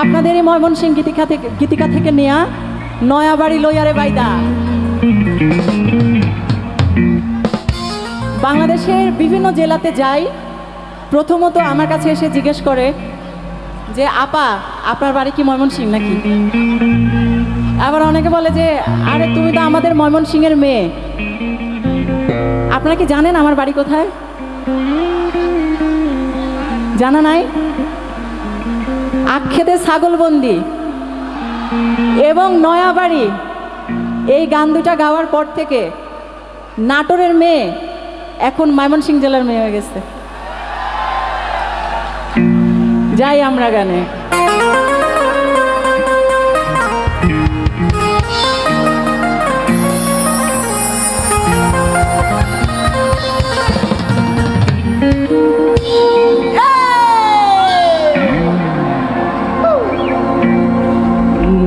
আপনাদের এই ময়মনসিং গীতিকা থেকে গীতিকা থেকে নেয়া নয়াবাড়ি লইয়ারে বাইদা। বাংলাদেশের বিভিন্ন জেলাতে যাই, প্রথমত আমার কাছে এসে জিজ্ঞেস করে যে, আপা, আপনার বাড়ি কি ময়মনসিং নাকি? আবার অনেকে বলে যে, আরে, তুমি তো আমাদের ময়মনসিংহের মেয়ে। আপনারা কি জানেন আমার বাড়ি কোথায়? জানা নাই? আক্ষেতে ছাগলবন্দি এবং নয়াবাড়ি। এই গান দুটা গাওয়ার পর থেকে নাটোরের মেয়ে এখন ময়মনসিংহ জেলার মেয়ে হয়ে গেছে। যাই আমরা গানে।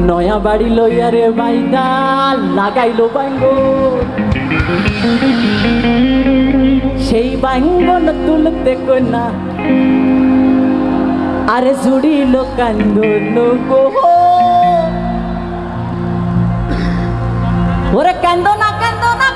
নয়া বাড়ি লইয়ারে বাইদা লাগাইলো বাইঙ্গ সেই বাঙ্গন তুলতে কন্যা আরে জুড়িল কান্দন ওরে কান্দ না কান্দ না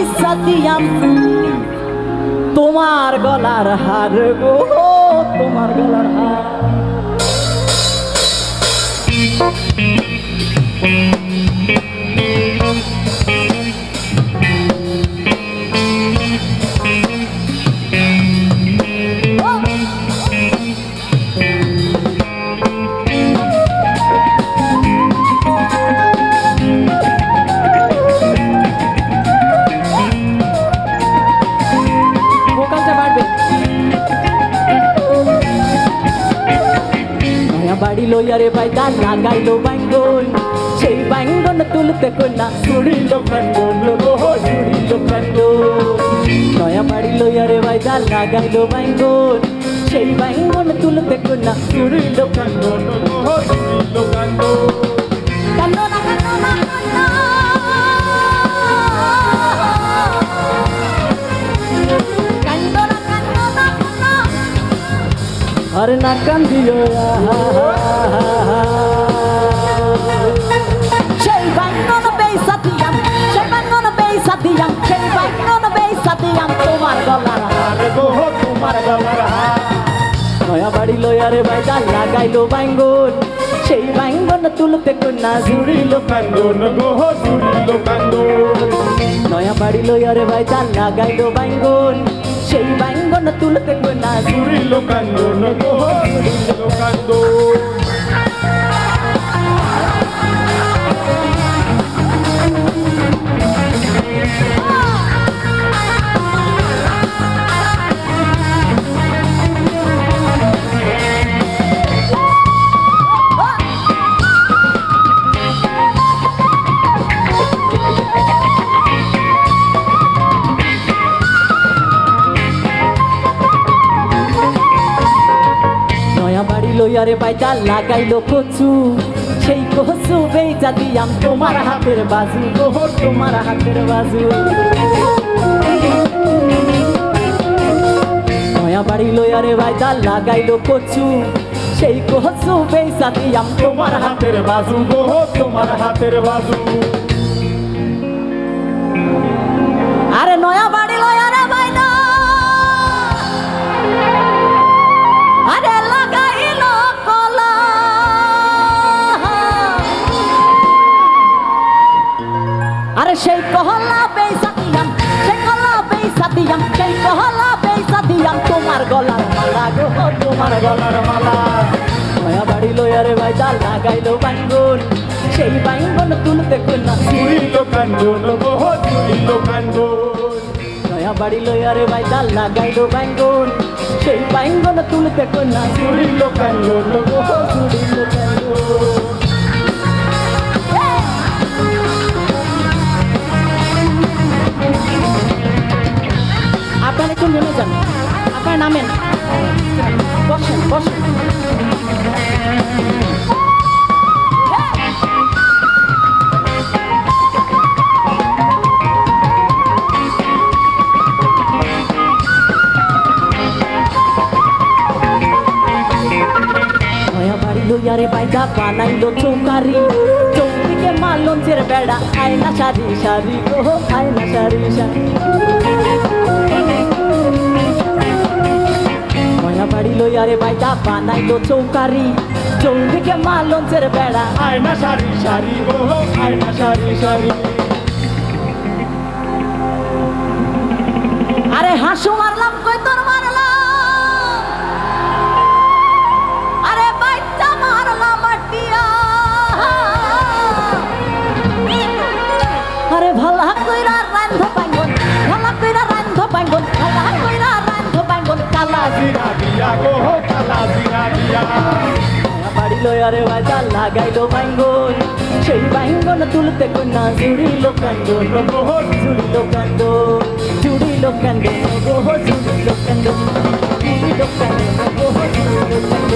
বেসা দিয়াম তোমার গলার হার গো তোমার গলার হার। লইয়ারে ভাই, গান লাগাইলো বাইঙ্গন সেই বাঙ্গন তুলতে কন্যা সুড়িল গো ছুড়িল কান্দন নয়া বাড়ি লইয়ারে ভাই, গান লাগাইলো বাইঙ্গন সেই বাঙ্গন তুলতে কন্যা সুড়িল কান্দন তোমার গলার হার। নয়া বাড়ি লয়ারে বাইদা লাগাইলো বাইঙ্গন সেই বাইঙ্গন তুলতে কন্যা জুড়িল কান্দন গো জুড়িল কান্দন নয়া বাড়ি লয়ারে বাইদা লাগাইলো বাইঙ্গন সেই বাইঙ্গন তুলতে কন্যা জুড়িল কান্দন জুড়িল কান্দন লইয়ারে বাইদা লাগাইলো কচু সেই কচু বেচা দিয়াম তোমার হাতের বাজু তোমার হাতের বাজু। নয়া বাড়ি বাইদা লাগাইলো কচু সেই কচু বেচা দিয়াম তোমার হাতের বাজু তোমার হাতের বাজু। আরে নয়া বাড়ি কলা বেসা দিয়াম সেই কহলা বেসা দিয়াম তোমার গলার মালা গো তোমার গলার মালা। নয়া বাড়ি লয়ারে বাইদা লাগাইলো বাঙ্গন সেই বাঙ্গন তুলতে কন্যা জুড়িল কান্দন গো জুড়িল কান্দন নয়া বাড়ি লয়ারে বাইদা লাগাইলো বাঙ্গন সেই বাঙ্গন তুলতে কন্যা জুড়িল কান্দন গো জুড়িল কান্দন। বাইদা বানাইলো চৌকারি। চৌদিকে মা লঞ্চের বেড়া, আয়না সারি সারি গো আয়না সারি সারি। নয়া বাড়ি লইয়ারে বাইদা বানাইলো চৌকারি। চৌদিকে মা লঞ্চের বেড়া, আয়না সারি সারি গো আয়না সারি সারি। আরে হাসু জিরা দিয়া গো কালা জিরা দিয়া। বাড়িলো আরে বাজা লাগাইলো বাঙ্গন সেই বাঙ্গন তুলতে কন্যা জুড়িল কান্দন। রোহ জুড়িল কান্দ জুড়িল কান্দ রোহ জুড়িল কান্দ জুড়িল কান্দ